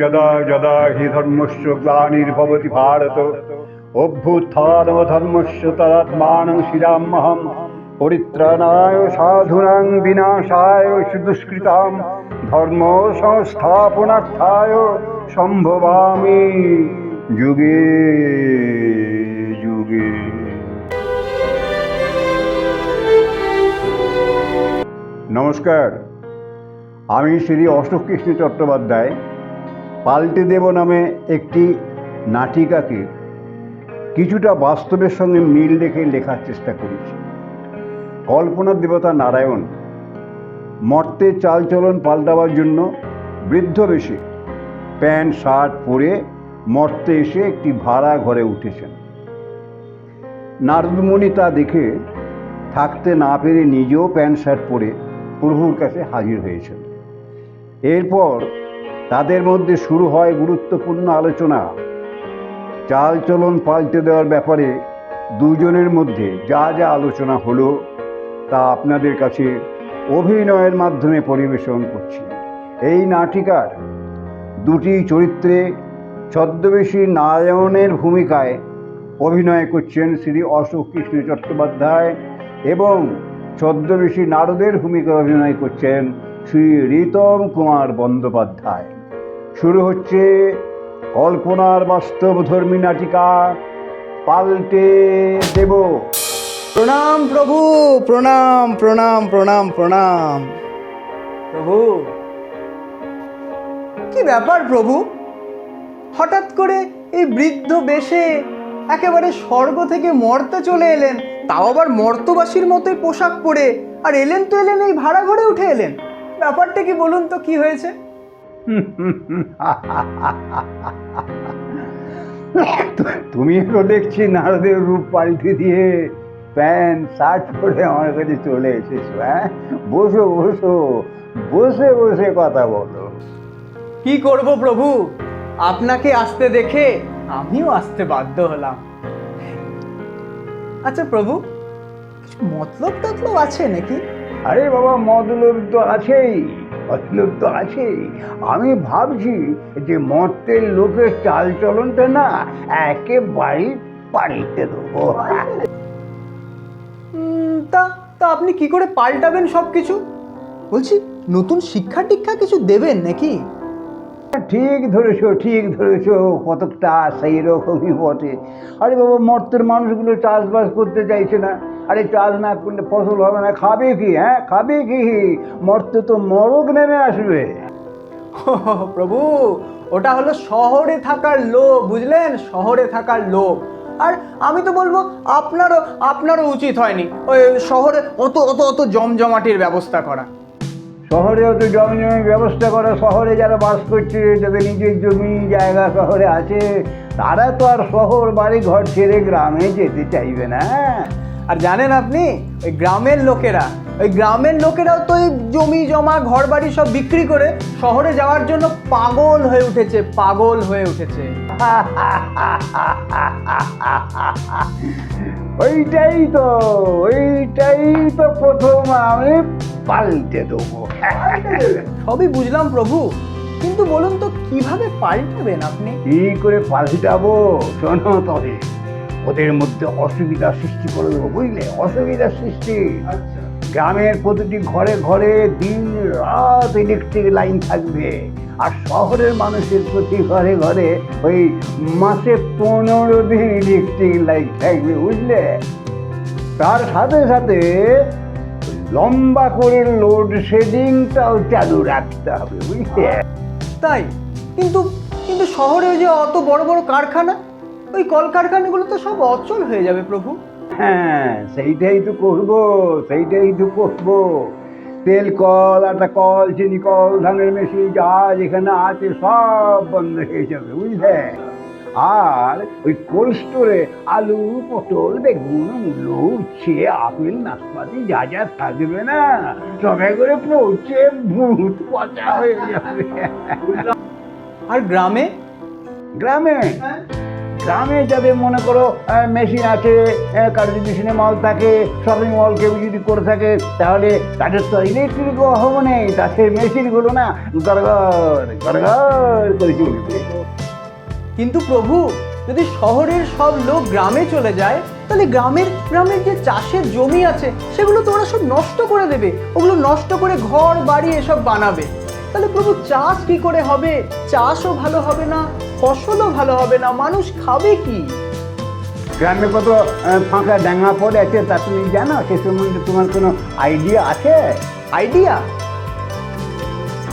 যদা যদা হি ধর্মস্য গ্লানির্ভবতি ভারত। অভ্যুত্থান ধর্মস্য তদাত্মানং শ্রীরামহম। পরিত্রাণায় সাধুনাং বিনাশায় দুষ্কৃতাম ধর্ম সংস্থাপনার্থায় সম্ভবামি যুগে যুগে। নমস্কার। আমি শ্রী অশোক কৃষ্ণ চট্টোপাধ্যায়। পাল্টে দেব নামে একটি নাটিকাকে কিছুটা বাস্তবের সঙ্গে মিল রেখে লেখার চেষ্টা করেছি। কল্পনার দেবতা নারায়ণ মর্তের চালচলন পাল্টাবার জন্য বৃদ্ধ বেশে প্যান্ট, শার্ট পরে মর্তে এসে একটি ভাড়া ঘরে উঠেছেন। নারদমণি তা দেখে থাকতে না পেরে নিজেও প্যান্ট, শার্ট পরে প্রভুর কাছে হাজির হয়েছেন। এরপর তাদের মধ্যে শুরু হয় গুরুত্বপূর্ণ আলোচনা। চালচলন পাল্টে দেওয়ার ব্যাপারে দুজনের মধ্যে যা যা আলোচনা হলো, তা আপনাদের কাছে অভিনয়ের মাধ্যমে পরিবেশন করছি। এই নাটিকার দুটি চরিত্রে ছদ্মবেশী নারায়ণের ভূমিকায় অভিনয় করছেন শ্রী অশোক কৃষ্ণ চট্টোপাধ্যায় এবং ছদ্মবেশী নারদের ভূমিকায় অভিনয় করছেন শ্রী রীতম কুমার বন্দ্যোপাধ্যায়। শুরু হচ্ছে কল্পনার বাস্তবধর্মী নাটিকা, পাল্টে দেব। প্রণাম প্রভু, প্রণাম প্রণাম প্রণাম প্রণাম। প্রভু। কি ব্যাপার প্রভু? হঠাৎ করে এই বৃদ্ধ বেশে একেবারে স্বর্গ থেকে মর্তে চলে এলেন, তাও আবার মর্তবাসীর মতোই পোশাক পরে, আর এলেন তো এলেন এই ভাড়া ঘরে উঠে এলেন। ব্যাপারটা কি বলুন তো, কি হয়েছে? তুমি তো দেখছি নারদের রূপ পাল্টে দিয়ে প্যান্ট, শার্ট পরে আমার কাছে চলে এসেছ হ্যাঁ? বসো বসো, বসে বসে কথা বলো। কি করব প্রভু? আপনাকে আসতে দেখে আমিও আসতে বাধ্য হলাম। আচ্ছা প্রভু, কিছু মতলব টতলব আছে নাকি? আরে বাবা মতলব তো আছেই মতলব তো আছেই। আমি ভাবছি যে মর্তের লোকের চাল চলনটা না একেবারেই পাল্টে দেবো। তা তা আপনি কি করে পাল্টাবেন সব কিছু বলছি, নতুন শিক্ষা টিক্ষা কিছু দেবেন নাকি? ঠিক ধরেছো ঠিক ধরেছো, কতকটা সেই রকমই বটে। আরে বাবা, মর্তের মানুষগুলো চাষবাস করতে চাইছে না। আরে চাষ না করলে ফসল হবে না, খাবে কি হ্যাঁ খাবে কি? মর্তে তো মরক নেমে আসবে। প্রভু, ওটা হলো শহরে থাকার লোভ, বুঝলেন? শহরে থাকার লোভ। আর আমি তো বলব, আপনারও আপনারও উচিত হয়নি। ওই শহরে অত অত অত জমজমাটির ব্যবস্থা করা। শহরেও তো জমি জমি ব্যবস্থা করা, শহরে যারা বাস করছে যাদের নিজের জমি জায়গা শহরে আছে, তারা তো আর শহর বাড়ি ঘর ছেড়ে গ্রামে যেতে চাইবে না। আর জানেন আপনি ওই গ্রামের লোকেরা ওই গ্রামের লোকেরাও তো এই জমি, জমা ঘর বাড়ি সব বিক্রি করে শহরে যাওয়ার জন্য পাগল হয়ে উঠেছে, পাগল হয়ে উঠেছে। ওইটাই তো ওইটাই তো প্রথম আমি পাল্টে দেবো। সবই বুঝলাম প্রভু কিন্তু বলুন তো কীভাবে পাল্টাবেন আপনি? কি করে পাল্টাবো? শোনো তবে ওদের মধ্যে অসুবিধা সৃষ্টি করে দেবো বুঝলে? অসুবিধা সৃষ্টি। গ্রামের প্রতিটি ঘরে ঘরে দিন রাত ইলেকট্রিক লাইন থাকবে। আর শহরের মানুষের প্রতি ঘরে ঘরে ওই মাসে পনেরো দিন ইলেকট্রিক লাইন থাকবে বুঝলে? তার সাথে সাথে লম্বা করে লোডশেডিংটাও চালু রাখতে হবে বুঝলে? তাই? কিন্তু কিন্তু শহরে ওই যে অত বড় বড় কারখানা ওই কলকারখানাগুলো তো সব অচল হয়ে যাবে প্রভু। হ্যাঁ সেইটাই তো করব সেইটাই তো করব। তেল কল আটা কল চিনি কল ধানের মেশিন যা যেখানে আছে সব বন্ধ হয়ে যাবে বুঝলে? আর ওই কোল্ড স্টোরে আলু পটল বেগুন মূলো উচ্ছে আপেল নাশপাতি যা যা থাকবে না সবাই করে পৌঁছে ভূত পচা হয়ে যাবে। আর গ্রামে? গ্রামে? গ্রামে যাবে মনে করো মেশিন আছে আহ, কারও যদি সিনেমা থাকে শপিং মল কেউ যদি করে থাকে তাহলে তাদের তো ইলেকট্রিক অভাব নেই তাদের মেশিনগুলো না গড়গড় গড়গড় করে চলবে। কিন্তু প্রভু যদি শহরের সব লোক গ্রামে চলে যায় তাহলে গ্রামের গ্রামের যে চাষের জমি আছে সেগুলো তো ওরা সব নষ্ট করে দেবে ওগুলো নষ্ট করে ঘর বাড়ি এসব বানাবে। তাহলে প্রভু চাষ কি করে হবে? চাষও ভালো হবে না? ফসলও ভালো হবে না মানুষ খাবে কি? গ্রামে কত ফাঁকা ডাঙা পড়ে আছে তা তুমি জানো? সে সম্বন্ধে তোমার কোনো আইডিয়া আছে? আইডিয়া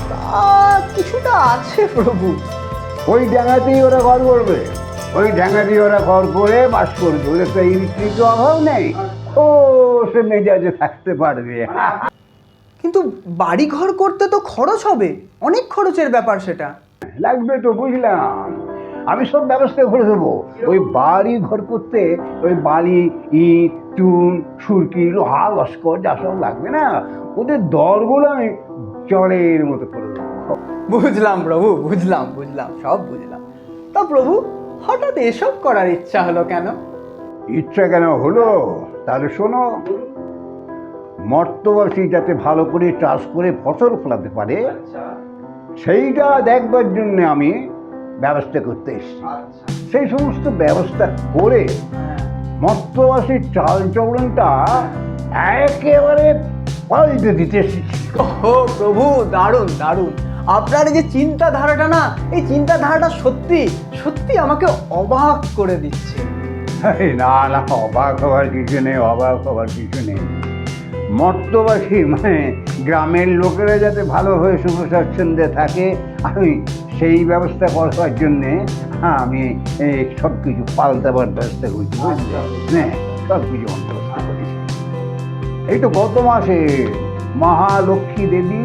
তা কিছুটা আছে প্রভু। ওই ডাঙাতেই ওরা ঘর করবে। ওই ডাঙাতেই ওরা ঘর করে বাস করবে। ওদের তো ইলেকট্রিক অভাব নেই। ও সে মেজাজে থাকতে পারবে। কিন্তু বাড়ি ঘর করতে তো খরচ হবে। অনেক খরচের ব্যাপার সেটা। লাগবে তো বুঝলাম। আমি সব ব্যবস্থা করে দেবো। ওই বাড়ি ঘর করতে ওই বালি ইট চুন সুরকি লোহা লস্কর যা সব লাগবে না? ওদের দরগুলো আমি জলের মতো করে দেবো। বুঝলাম প্রভু বুঝলাম বুঝলাম সব বুঝলাম। তা প্রভু হঠাৎ এসব করার ইচ্ছা হলো কেন? ইচ্ছা কেন হলো? তাহলে শোনো। মর্তবাসী যাতে ভালো করে চাষ করে ফসল ফলাতে পারে সেইটা দেখবার জন্য আমি ব্যবস্থা করতে এসেছি। সেই সমস্ত ব্যবস্থা করে মর্তবাসীর চাল চলনটা একেবারে পাল্টে দিতে এসেছি। ও প্রভু দারুণ দারুণ। আপনার এই যে চিন্তাধারাটা না এই চিন্তাধারাটা সত্যি সত্যি আমাকে অবাক করে দিচ্ছে। না না অবাক হওয়ার কিছু নেই অবাক হওয়ার কিছু নেই। মর্তবাসী মানে গ্রামের লোকেরা যাতে ভালোভাবে সুখ স্বাচ্ছন্দ্যে থাকে আমি সেই ব্যবস্থা করবার জন্যে হ্যাঁ আমি সব কিছু পাল্টাবার ব্যবস্থা করছি বুঝলে? হ্যাঁ সব কিছু বন্দোবস্ত করেছি। এই তো গত মাসে মহালক্ষ্মী দেবী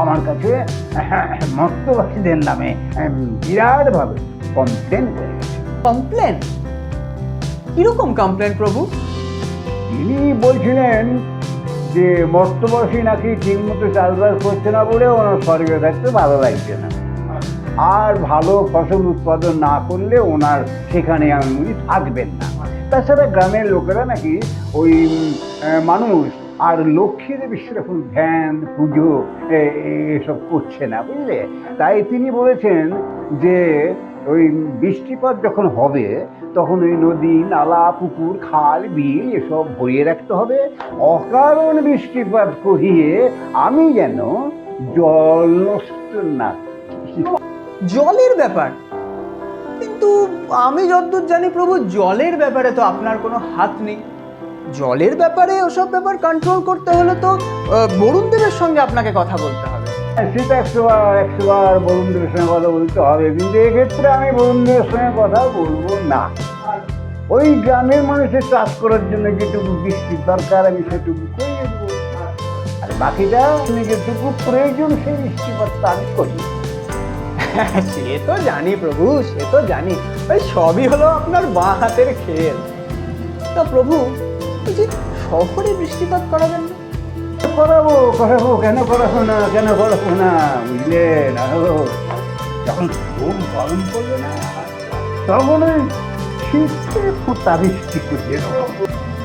আমার কাছে মর্তবাসীদের নামে বিরাটভাবে কমপ্লেন করে কমপ্লেন কীরকম কমপ্লেন প্রভু? তিনি বলছিলেন যে মর্তবাসী নাকি ঠিক মতো চাষবাস করছে না বলে ওনার স্বর্গে থাকতে ভালো লাগছে না। আর ভালো ফসল উৎপাদন না করলে ওনার সেখানে উনি থাকবেন না। তাছাড়া গ্রামের লোকেরা নাকি ওই মানুষ আর লক্ষ্মী দেবীর সেরকম ধ্যান, পুজো এসব করছে না, বুঝলে? তাই তিনি বলেছেন যে ওই বৃষ্টিপাত যখন হবে তখন ওই নদী, নালা, পুকুর, খাল, বিল এসব ভরিয়ে রাখতে হবে। অকারণ বৃষ্টিপাত করিয়ে আমি যেন জল নষ্ট না জলের ব্যাপার? কিন্তু আমি যতদূর জানি প্রভু, জলের ব্যাপারে তো আপনার কোনো হাত নেই। জলের ব্যাপারে ওসব ব্যাপার কন্ট্রোল করতে হলে তো বরুণ দেবের সঙ্গে আপনাকে কথা বলতে হবে। সেটা একশো বার একশো বার বরুণদেবের সঙ্গে কথা বলতে হবে। কিন্তু এক্ষেত্রে আমি বরুণদেবের সঙ্গে কথা বলব না। ওই গ্রামের মানুষের চাষ করার জন্য যেটুকু বৃষ্টির দরকার, আমি সেটুকু করে দেবো। আর বাকিটা যেটুকু প্রয়োজন সেই বৃষ্টিপাতটা আমি করি। সে তো জানি প্রভু, সে তো জানি। ওই সবই হলো আপনার বাঁ হাতের খেল। তা প্রভু শহরে বৃষ্টিপাত করাবেন না? করাবো করাবো কেন করাবো না কেন করাবো না? বুঝলেন আরও যখন খুব গরম পড়ল না তখন ওই শীতে ফোঁটা বৃষ্টি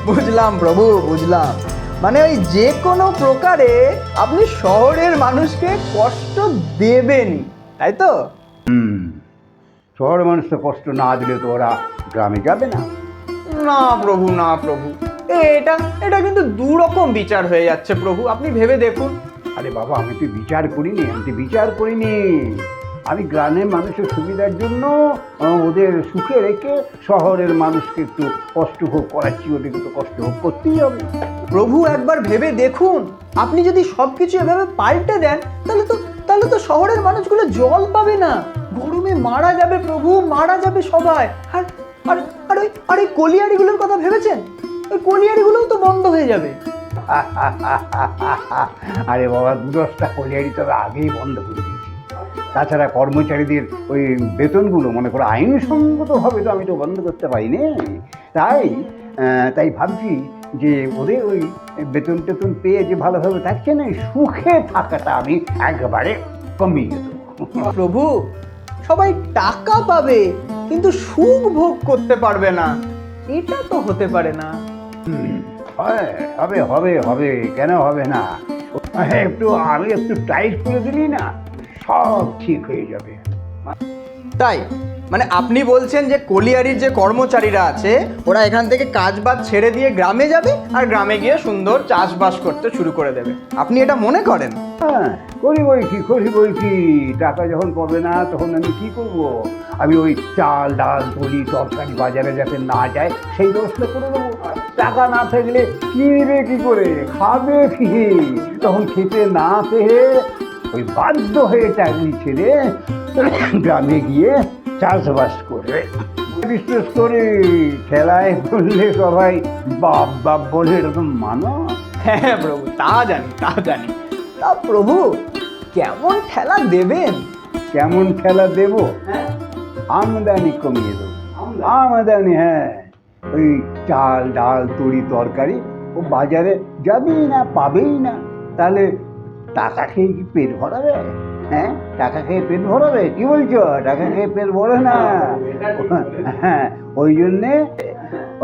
বুঝলাম প্রভু বুঝলাম। মানে ওই যে কোনো প্রকারে আপনি শহরের মানুষকে কষ্ট দেবেনই তাই তো? হুম শহরের মানুষ তো কষ্ট না দিলে তো ওরা গ্রামে যাবে না। না প্রভু না প্রভু। এটা এটা কিন্তু দুরকম বিচার হয়ে যাচ্ছে প্রভু। আপনি ভেবে দেখুন। আরে বাবা আমি তো বিচার করিনি আমি তো বিচার করিনি। আমি গ্রামের মানুষের সুবিধার জন্য ওদের সুখে রেখে শহরের মানুষকে একটু কষ্ট ভোগ করাচ্ছি ওদেরকে তো কষ্ট ভোগ করতেই হবে। প্রভু একবার ভেবে দেখুন। আপনি যদি সব কিছু এভাবে পাল্টে দেন তাহলে তো তাহলে তো শহরের মানুষগুলো জল পাবে না। গরমে মারা যাবে প্রভু মারা যাবে সবাই। আর আর আর ওই আর ওই কলিয়ারিগুলোর কথা ভেবেছেন? ওই কলিয়ারিগুলোও তো বন্ধ হয়ে যাবে। আরে বাবা দু দশটা কলিয়ারি তবে আগেই বন্ধ করে দিয়েছি। তাছাড়া কর্মচারীদের ওই বেতনগুলো মনে করো আইনসঙ্গতভাবে তো আমি তো বন্ধ করতে পারিনি। তাই আহ, তাই ভাবছি যে ওদের ওই বেতন টেতন পেয়ে যে ভালোভাবে থাকছে না সুখে থাকাটা আমি একেবারে কমিয়ে দেবো। প্রভু সবাই টাকা পাবে কিন্তু সুখ ভোগ করতে পারবে না। এটা তো হতে পারে না। হবে হবে হবে, কেন হবে না? একটু, আমি একটু টাইট করে দিলি না, সব ঠিক হয়ে যাবে। তাই? মানে আপনি বলছেন যে কলিয়ারির যে কর্মচারীরা আছে, ওরা এখান থেকে কাজ বাজ ছেড়ে দিয়ে গ্রামে যাবে আর গ্রামে গিয়ে সুন্দর চাষবাস করতে শুরু করে দেবে। আপনি এটা মনে করেন? হ্যাঁ করি বই কি করি বই কি টাকা যখন পাবে না, তখন আমি কি করব? আমি ওই চাল, ডাল, তরি, তরকারি বাজারে যাতে না যায়, সেই ব্যবস্থা করে দেবো। টাকা না থাকলে কিনবে কি করে? খাবে কি? তখন খেতে না পেয়ে ওই বাধ্য হয়ে চাকরি ছেড়ে গ্রামে গিয়ে চাষবাস করবে বিশ্বাস করে খেলায় বললে সবাই বাপ বাপ বলে এরকম মানো? হ্যাঁ প্রভু তা জানি তা জানি। তা প্রভু কেমন খেলা দেবেন? কেমন খেলা দেব? আমদানি কমিয়ে দেবো। আমদানি হ্যাঁ। ওই চাল ডাল তরি তরকারি ও বাজারে যাবেই না পাবেই না। তাহলে টাকা খেয়ে কি পেট ভরাবে? হ্যাঁ? টাকা খেয়ে পেট ভরাবে? কি বলছো? টাকা খেয়ে পেট ভরে না। হ্যাঁ ওই জন্যে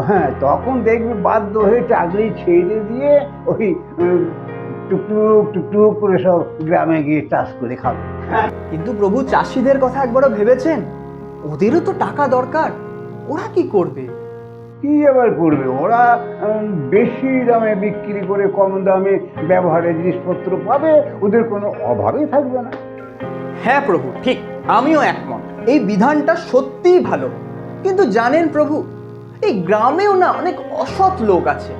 হ্যাঁ তখন দেখবি বাধ্য হয়ে চাকরি ছেড়ে দিয়ে ওই টুকটুক টুকটুক করে সব গ্রামে গিয়ে চাষ করে খাবে। কিন্তু প্রভু চাষিদের কথা একবারও ভেবেছেন? ওদেরও তো টাকা দরকার। ওরা কি করবে? কি আবার করবে? ওরা বেশি দামে বিক্রি করে কম দামে ব্যবহারের জিনিসপত্র পাবে। ওদের কোনো অভাবই থাকবে না। হ্যাঁ প্রভু ঠিক আমিও একমত। এই বিধানটা সত্যিই ভালো। কিন্তু জানেন প্রভু এই গ্রামেও না অনেক অসৎ লোক আছে।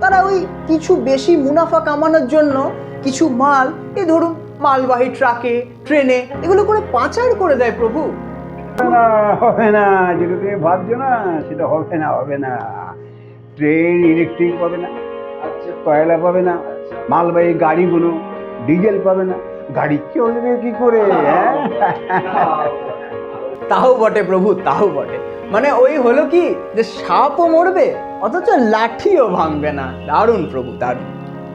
তারা ওই কিছু বেশি মুনাফা কামানোর জন্য কিছু মাল এই ধরুন মালবাহী ট্রাকে ট্রেনে এগুলো করে পাচার করে দেয় প্রভু। না হবে না যেটা তুমি ভাবছ না সেটা হবে না হবে না। ট্রেন ইলেকট্রিক পাবে না কয়লা পাবে না মালবাহী গাড়িগুলো ডিজেল পাবে না। গাড়ি চলবে কি করে হ্যাঁ? তাও বটে প্রভু তাও বটে। মানে ওই হলো কি যে সাপও মরবে অথচ লাঠিও ভাঙবে না। দারুণ প্রভু দারুণ।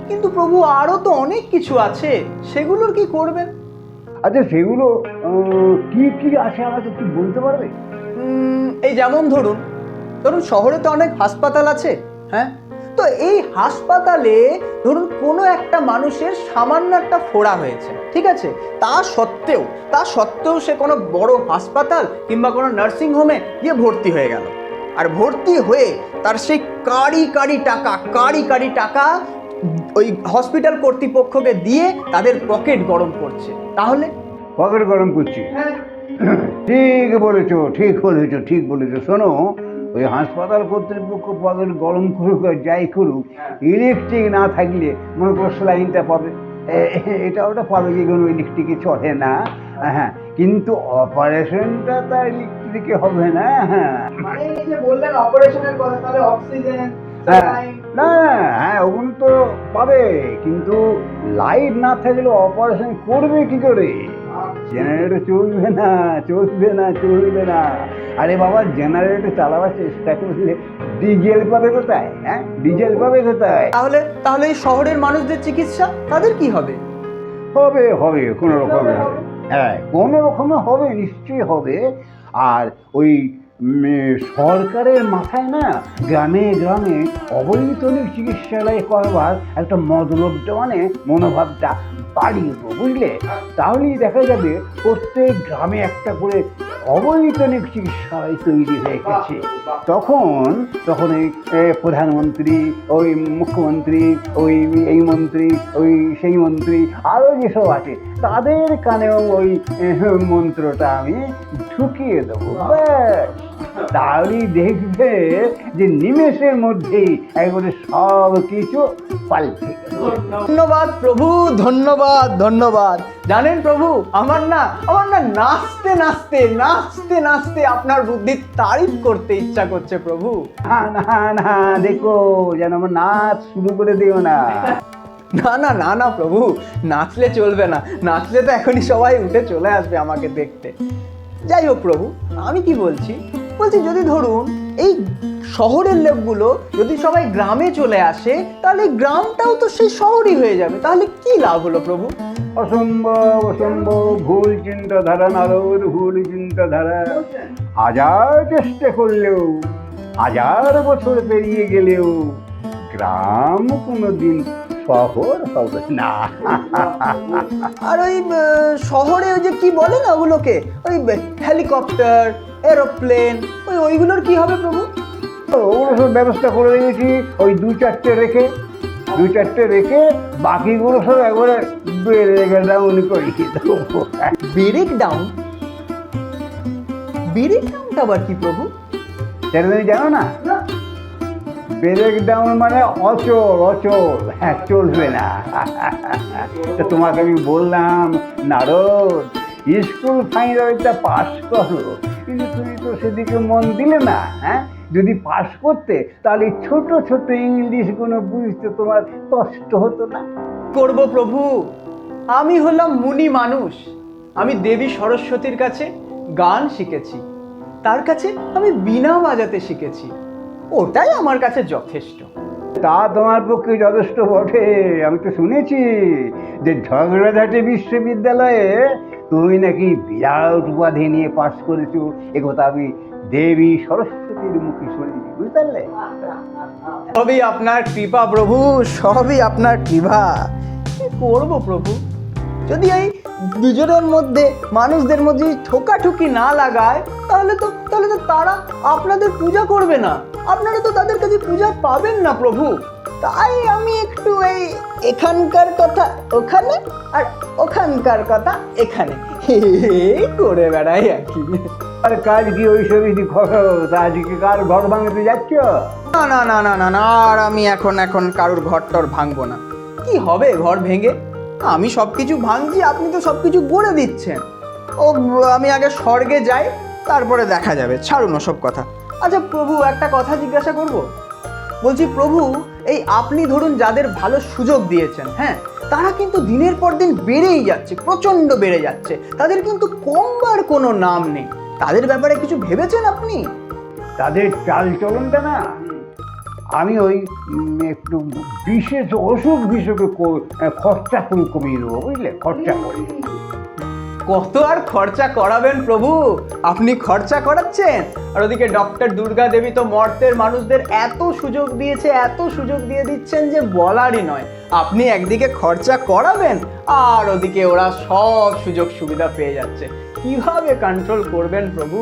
কিন্তু প্রভু আরও তো অনেক কিছু আছে সেগুলোর কি করবেন? আচ্ছা সেগুলো কি কি আছে আমাকে কি বলতে পারবে? এই যেমন ধরুন ধরুন শহরে তো অনেক হাসপাতাল আছে হ্যাঁ? তো এই হাসপাতালে ধরুন কোনো একটা মানুষের সামান্য একটা ফোড়া হয়েছে ঠিক আছে? তা সত্ত্বেও তা সত্ত্বেও সে কোনো বড় হাসপাতাল কিংবা কোনো নার্সিং হোমে গিয়ে ভর্তি হয়ে গেল। আর ভর্তি হয়ে তার সেই কারি কারি টাকা কারি কারি টাকা ওই হসপিটাল কর্তৃপক্ষকে দিয়ে তাদের পকেট গরম করছে। তাহলে? পকেট গরম করছি। ঠিক বলেছ ঠিক বলেছ ঠিক বলেছ। শোনো ওই হাসপাতাল কর্তৃপক্ষ পকেট গরম করুক আর যাই করুক ইলেকট্রিক না থাকলে মনে করো স্যালাইনটা পাবে এটা ওটা পাবে কোনো ইলেকট্রিকে চলে না। হ্যাঁ কিন্তু অপারেশনটা তার ইলেকট্রিকে হবে না হ্যাঁ। মানে এই যে বললেন অপারেশনের কথা তাহলে অক্সিজেন হ্যাঁ না হ্যাঁ ওগুলো তো পাবে কিন্তু লাইট না থাকলে অপারেশন করবে কি করে? জেনারেটর চলবে না চলবে না চলবে না। আরে বাবা জেনারেটর চালাবার চেষ্টা করলে ডিজেল পাবে কোথায় হ্যাঁ? ডিজেল পাবে কোথায়? তাহলে তাহলে এই শহরের মানুষদের চিকিৎসা তাদের কি হবে? হবে হবে কোনো রকমে হবে হ্যাঁ কোনো রকমে হবে নিশ্চয়ই হবে। আর ওই সরকারের মাথায় না গ্রামে গ্রামে অবৈতনিক চিকিৎসালয় করবার একটা মতলবটা মানে মনোভাবটা বাড়িয়ে দেবো বুঝলে? তাহলেই দেখা যাবে প্রত্যেক গ্রামে একটা করে অবৈতনিক চিকিৎসালয় তৈরি হয়ে গেছে। তখন তখন এই প্রধানমন্ত্রী, ওই মুখ্যমন্ত্রী, ওই এই মন্ত্রী, ওই সেই মন্ত্রী আরও যেসব আছে, তাদের কানেও ওই মন্ত্রটা আমি ঢুকিয়ে দেবো। ব্যাস। তাহলেই দেখবে যে নিমেষের মধ্যেই একবারে সব কিছু পাল্টে ধন্যবাদ প্রভু ধন্যবাদ ধন্যবাদ। জানেন প্রভু আমার না আমার না নাচতে নাচতে নাচতে নাচতে আপনার বুদ্ধির তারিফ করতে ইচ্ছা করছে প্রভু। না না না দেখো যেন আমার নাচ শুরু করে দিও না। না না না না প্রভু নাচলে চলবে না। নাচলে তো এখনই সবাই উঠে চলে আসবে আমাকে দেখতে। যাই হোক প্রভু আমি কি বলছি? বলছি যদি ধরুন এই শহরের লোকগুলো যদি সবাই গ্রামে চলে আসে তাহলে গ্রামটাও তো সেই শহরই হয়ে যাবে। তাহলে কি লাভ হলো প্রভু? অসম্ভব অসম্ভব ভুল চিন্তাধারা নারদ ভুল চিন্তাধারা। হাজার চেষ্টা করলেও হাজার বছর পেরিয়ে গেলেও গ্রাম কোনোদিন শহর হবে। না। আর ওই শহরে ওই যে কি বলে না ওগুলোকে? ওই হেলিকপ্টার এরোপ্লেন ওই ওইগুলোর কি হবে প্রভু? ওগুলো সব ব্যবস্থা করে রেখেছি ওই দু চারটে রেখে দু চারটে রেখে বাকিগুলো সব একবারে বেড়ে ডাউন করিয়ে দেবো। ব্রেক ডাউন ব্রেক ডাউনটা আবার কি প্রভু? সেটা তুমি জানো না। ব্রেক ডাউন মানে অচল অচল। হ্যাঁ চলবে না। তো তোমাকে আমি বললাম, নারদ, স্কুল ফাইনালটা পাস করো। কিন্তু তুমি তো সেদিকে মন দিলে না হ্যাঁ? যদি পাস করতে, তাহলে ছোট ছোট ইংলিশগুলো বুঝতে তোমার কষ্ট হতো না? করব প্রভু, আমি হলাম মুনি মানুষ। আমি দেবী সরস্বতীর কাছে গান শিখেছি। তার কাছে আমি বিনা বাজাতে শিখেছি। ওটাই আমার কাছে যথেষ্ট। তা তোমার পক্ষে যথেষ্ট বটে। আমি তো শুনেছি যে ঝগড়াঝাটি বিশ্ববিদ্যালয়ে তুমি নাকি বিরাট উপাধি নিয়ে পাশ করেছ। একথা আমি দেবী সরস্বতীর মুখে শুনেছি বুঝতে পারলে? সবই আপনার কৃপা প্রভু সবই আপনার কৃপা। কি করব প্রভু? যদি এই দুজনের মধ্যে মানুষদের মধ্যে ঠোকাঠুকি না লাগায় তাহলে তো তাহলে তো তারা আপনাদের পূজা করবে না। আপনারা তো তাদের কাছে পূজা পাবেন না প্রভু। তাই আমি একটু এই এখানকার কথা ওখানে আর ওখানকার কথা এখানে। করে বেড়াই আর কি। আর কাজ কি ওই সবই আজকে কার ঘর ভাঙতে যাচ্ছ? না না না না না না আর আমি এখন এখন কারোর ঘর টর ভাঙবো না। কি হবে ঘর ভেঙে? আমি সব কিছু ভাঙছি আপনি তো সব কিছু গড়ে দিচ্ছেন। ও আমি আগে স্বর্গে যাই তারপরে দেখা যাবে। ছাড়ুন সব কথা। আচ্ছা প্রভু, একটা কথা জিজ্ঞাসা করব? বলছি, প্রভু, এই আপনি ধরুন যাদের ভালো সুযোগ দিয়েছেন হ্যাঁ তারা কিন্তু দিনের পর দিন বেড়েই যাচ্ছে, প্রচণ্ড বেড়ে যাচ্ছে। তাদের কিন্তু কমবার কোনো নাম নেই। তাদের ব্যাপারে কিছু ভেবেছেন আপনি? তাদের চাল চলনটা না, আমি ওই একটু বিশেষ অসুখ বিসুখে খরচা করে কমিয়ে দেবো, বুঝলে? খরচা করে কত আর খরচা করাবেন প্রভু? আপনি খরচা করাচ্ছেন? আর ওদিকে ডক্টর দুর্গা দেবী তো মর্তের মানুষদের এত সুযোগ দিয়েছে এত সুযোগ দিয়ে দিচ্ছেন যে বলারই নয়। আপনি একদিকে খরচা করাবেন আর ওদিকে ওরা সব সুযোগ সুবিধা পেয়ে যাচ্ছে। কীভাবে কন্ট্রোল করবেন প্রভু?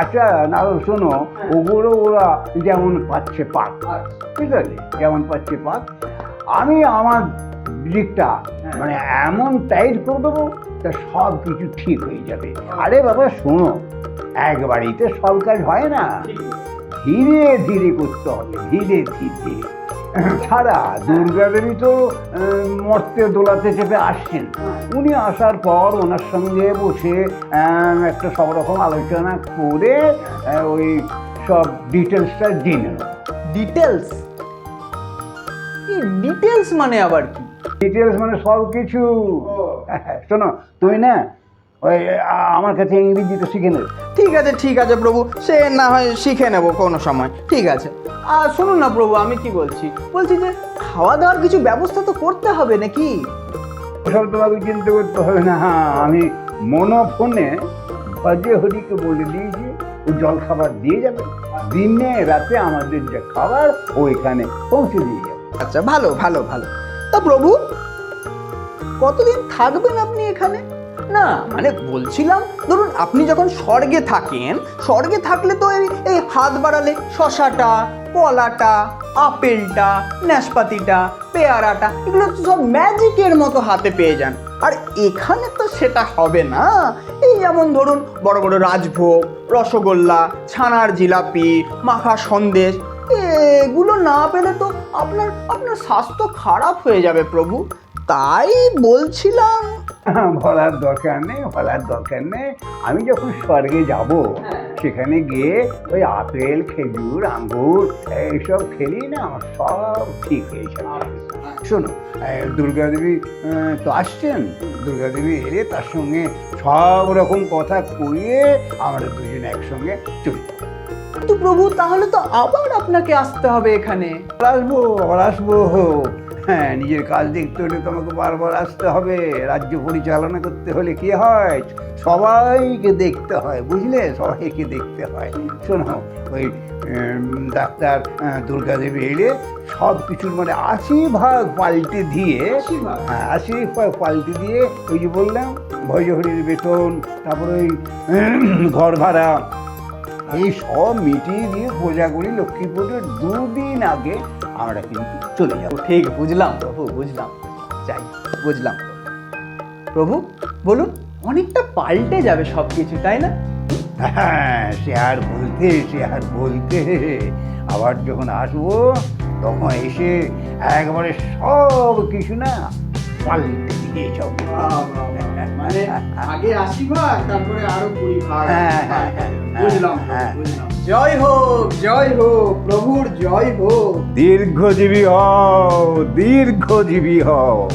আচ্ছা না শোনো ওগুলো ওরা যেমন পাচ্ছে পাক। ঠিক আছে? যেমন পাচ্ছে পাক। আমি আমার দিকটা মানে এমন টাইট করে দেবো তা সব কিছু ঠিক হয়ে যাবে। আরে বাবা শোনো একবারেই সব কাজ হয় না। ধীরে ধীরে করতে হবে ধীরে ধীরে। ছাড়া দুর্গাদেবী তো আহ, মর্তে দোলাতে চেপে আসছেন। উনি আসার পর ওনার সঙ্গে বসে একটা সব রকম আলোচনা করে ওই সব ডিটেলসটা জেনে ডিটেলস ডিটেলস মানে আবার কি? ডিটেলস মানে সব কিছু শোনো তুমি না ওই আমার কাছে ইংরেজি তো শিখে নেবে ঠিক আছে ঠিক আছে প্রভু সে না হয় শিখে নেব কোনো সময়। ঠিক আছে। আর শুনুন না প্রভু আমি কি বলছি? বলছি যে খাওয়া দাওয়ার কিছু ব্যবস্থা তো করতে হবে নাকি? ওসব তোমাকে চিন্তা করতে হবে না। হ্যাঁ আমি মনোফোনে বাজে হরিকে বলে দিয়েছি ও জল খাবার দিয়ে যাবে। দিনে রাতে আমাদের যে খাবার ও এখানে পৌঁছে দিয়ে যাবে। আচ্ছা ভালো ভালো ভালো। তা প্রভু, কতদিন থাকবেন আপনি এখানে? না মানে বলছিলাম, ধরুন আপনি যখন স্বর্গে থাকেন, স্বর্গে থাকলে তো এই হাত বাড়ালে শশাটা, কলাটা, আপেলটা নাশপাতিটা পেয়ারাটা, এগুলো সব ম্যাজিকের মতো হাতে পেয়ে যান। আর এখানে তো সেটা হবে না। এই যেমন ধরুন, বড় বড় রাজভোগ, রসগোল্লা, ছানার জিলাপি, মাখা সন্দেশ এগুলো না পেলে তো আপনার আপনার স্বাস্থ্য খারাপ হয়ে যাবে প্রভু। তাই বলছিলাম। বলার দরকার নেই বলার দরকার নেই। আমি যখন স্বর্গে যাব সেখানে গিয়ে ওই আপেল খেজুর আঙ্গুর এইসব খেলি না আমার সব ঠিক হয়ে যাবে। শোনো দুর্গাদেবী তো আসছেন। দুর্গাদেবী এলে তার সঙ্গে সব রকম কথা কইয়ে আমরা দুজনে একসঙ্গে চলি কিন্তু প্রভু তাহলে তো আবার আপনাকে আসতে হবে এখানে। আসব আবার আসব। হ্যাঁ নিজের কাজ দেখতে হলে তোমাকে বারবার আসতে হবে। রাজ্য পরিচালনা করতে হলে কি হয়? সবাইকে দেখতে হয় বুঝলে? সবাইকে দেখতে হয়। শোনো ওই ডাক্তার আহ, দুর্গাদেবী এলে সব কিছুর মানে আশি ভাগ পাল্টে দিয়ে আশি ভাগ? হ্যাঁ আশি ভাগ পাল্টে দিয়ে ওই যে বললাম ভৈজহরির বেতন তারপরে ওই ঘর ভাড়া এই সব মিটিয়ে দিয়ে কোজাগুড়ি লক্ষ্মী পুজোর দুদিন আগে আমরা কিন্তু চলে যাব। ঠিক বুঝলাম প্রভু বুঝলাম। যাই বুঝলাম। প্রভু বলুন অনেকটা পাল্টে যাবে সব কিছু তাই না? হ্যাঁ সে আর বলতে সে আর বলতে। আবার যখন আসব তখন এসে একবারে সব কিছু না পাল্টে দিয়ে যাব মানে আগে আশি ভাগ তারপরে আরও কুড়ি ভাগ হ্যাঁ, হ্যাঁ, হ্যাঁ, বুঝলাম হ্যাঁ। বুঝলাম। জয় হোক জয় হোক প্রভুর জয় হোক। দীর্ঘজীবী হও দীর্ঘজীবী হও।